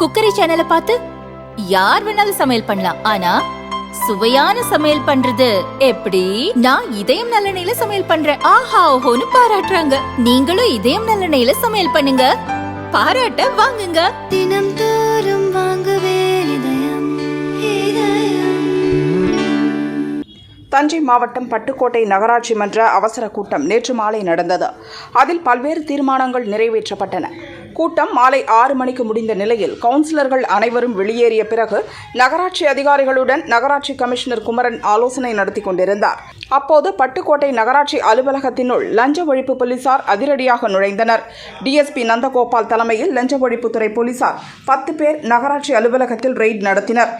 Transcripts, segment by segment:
Cookery சேனலை பார்த்து யார் வேணாலும் சமையல் பண்ணலாம். ஆனா சுவையான சமையல் பண்றது எப்படி? நான் இதயம் நல்லெண்ணெயில சமையல் பண்றேன். ஆஹா ஓஹோன்னு பாராட்டுறாங்க. நீங்களும் இதயம் நல்லெண்ணெயில சமையல் பண்ணுங்க. பாராட்ட வாங்குங்க. தினம் தோறும் வாங்குவே இதயம் இதயம். தஞ்சை மாவட்டம் பட்டுக்கோட்டை நகராட்சி மன்ற அவசர கூட்டம் நேற்று மாலை நடந்தது. அதில் பல்வேறு தீர்மானங்கள் நிறைவேற்றப்பட்டன. கூட்டம் மாலை ஆறு மணிக்கு முடிந்த நிலையில் கவுன்சிலர்கள் அனைவரும் வெளியேறிய பிறகு நகராட்சி அதிகாரிகளுடன் நகராட்சி கமிஷனர் குமரன் ஆலோசனை நடத்தி கொண்டிருந்தார். அப்போது பட்டுக்கோட்டை நகராட்சி அலுவலகத்தினுள் லஞ்ச ஒழிப்பு போலீசார் அதிரடியாக நுழைந்தனர். டிஎஸ்பி நந்தகோபால் தலைமையில் லஞ்ச ஒழிப்புத்துறை போலீசார் பத்து பேர் நகராட்சி அலுவலகத்தில் ரெய்ட் நடத்தினர்.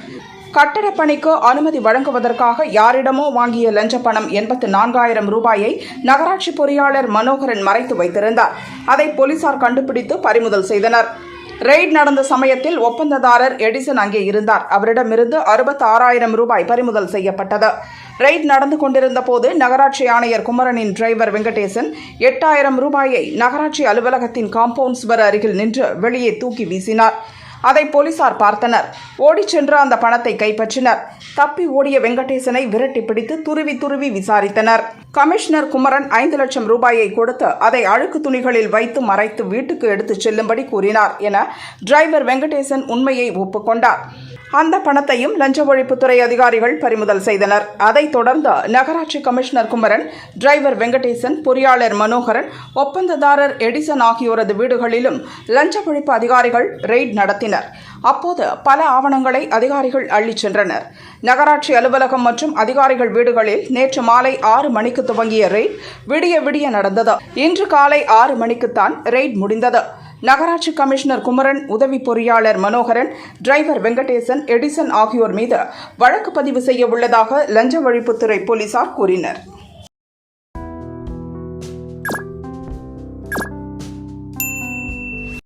கட்டடப் பணிக்கு அனுமதி வழங்குவதற்காக யாரிடமோ வாங்கிய லஞ்ச பணம் எண்பத்து நான்காயிரம் ரூபாயை நகராட்சி பொறியாளர் மனோகரன் மறைத்து வைத்திருந்தார். அதை போலீசார் கண்டுபிடித்து பறிமுதல் செய்தனர். ரெய்ட் நடந்த சமயத்தில் ஒப்பந்ததாரர் எடிசன் அங்கே இருந்தார். அவரிடமிருந்து அறுபத்தி ஆறாயிரம் ரூபாய் பறிமுதல் செய்யப்பட்டது. ரெய்ட் நடந்து கொண்டிருந்த போது நகராட்சி ஆணையர் குமரனின் டிரைவர் வெங்கடேசன் எட்டாயிரம் ரூபாயை நகராட்சி அலுவலகத்தின் காம்பவுண்ட் சுவர் அருகில் நின்று வெளியே தூக்கி வீசினார். அதை போலீசார் பார்த்தனர். ஓடிச் சென்று அந்த பணத்தை கைப்பற்றினர். தப்பி ஓடிய வெங்கடேசனை விரட்டி பிடித்து துருவி துருவி விசாரித்தனர். கமிஷனர் குமரன் ஐந்து லட்சம் ரூபாயை கொடுத்து அதை அழுக்கு துணிகளில் வைத்து மறைத்து வீட்டுக்கு எடுத்துச் செல்லும்படி கூறினார் என டிரைவர் வெங்கடேசன் உண்மையை ஒப்புக்கொண்டார் அந்த பணத்தையும் லஞ்ச ஒழிப்புத்துறை அதிகாரிகள் பறிமுதல் செய்தனர். அதைத் தொடர்ந்து நகராட்சி கமிஷனர் குமரன் டிரைவர் வெங்கடேசன் பொறியாளர் மனோகரன் ஒப்பந்ததாரர் எடிசன் ஆகியோரது வீடுகளிலும் லஞ்ச ஒழிப்பு அதிகாரிகள் ரெய்ட் நடத்தினர். அப்போது பல ஆவணங்களை அதிகாரிகள் அள்ளிச் சென்றனர். நகராட்சி அலுவலகம் மற்றும் அதிகாரிகள் வீடுகளில் நேற்று மாலை ஆறு மணிக்கு துவங்கிய ரெய்ட் விடிய விடிய நடந்தது. இன்று காலை ஆறு மணிக்குத்தான் ரெய்ட் முடிந்தது. நகராட்சி கமிஷனர் குமரன் உதவி பொறியாளர் மனோகரன் டிரைவர் வெங்கடேசன் எடிசன் ஆகியோர் மீது வழக்கு பதிவு செய்ய உள்ளதாக லஞ்ச ஒழிப்புத்துறை போலீசார் கூறினர்.